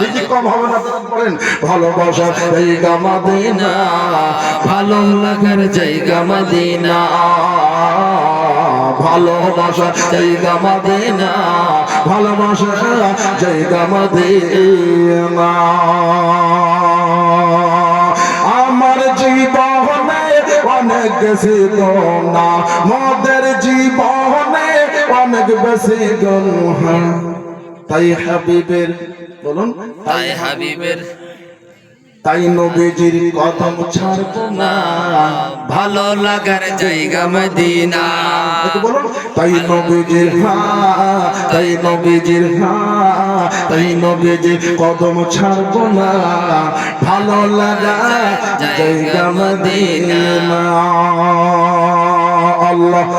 রিজিক কম হবে না পড়েন ভালোবাসার জায়গা মদিনা, ভালো লাগার ভালোবাসা জায়গা মদিনা ভালোবাসা আমার জীবনে অনেক বেশি না মোদের জীবনে অনেক বেশি গুণ তাই হাবিবের বলুন তাই হাবিবের তাই নবীজির কদম ছাড়বো না। ভালো লাগার জায়গা মদিনা। বলুন তাই নবীজির হ্যাঁ তাই নবীজির হ্যাঁ তাই নবীজির কদম ছাড়বো না। ভালো লাগা জায়গা মদিনা। আল্লাহ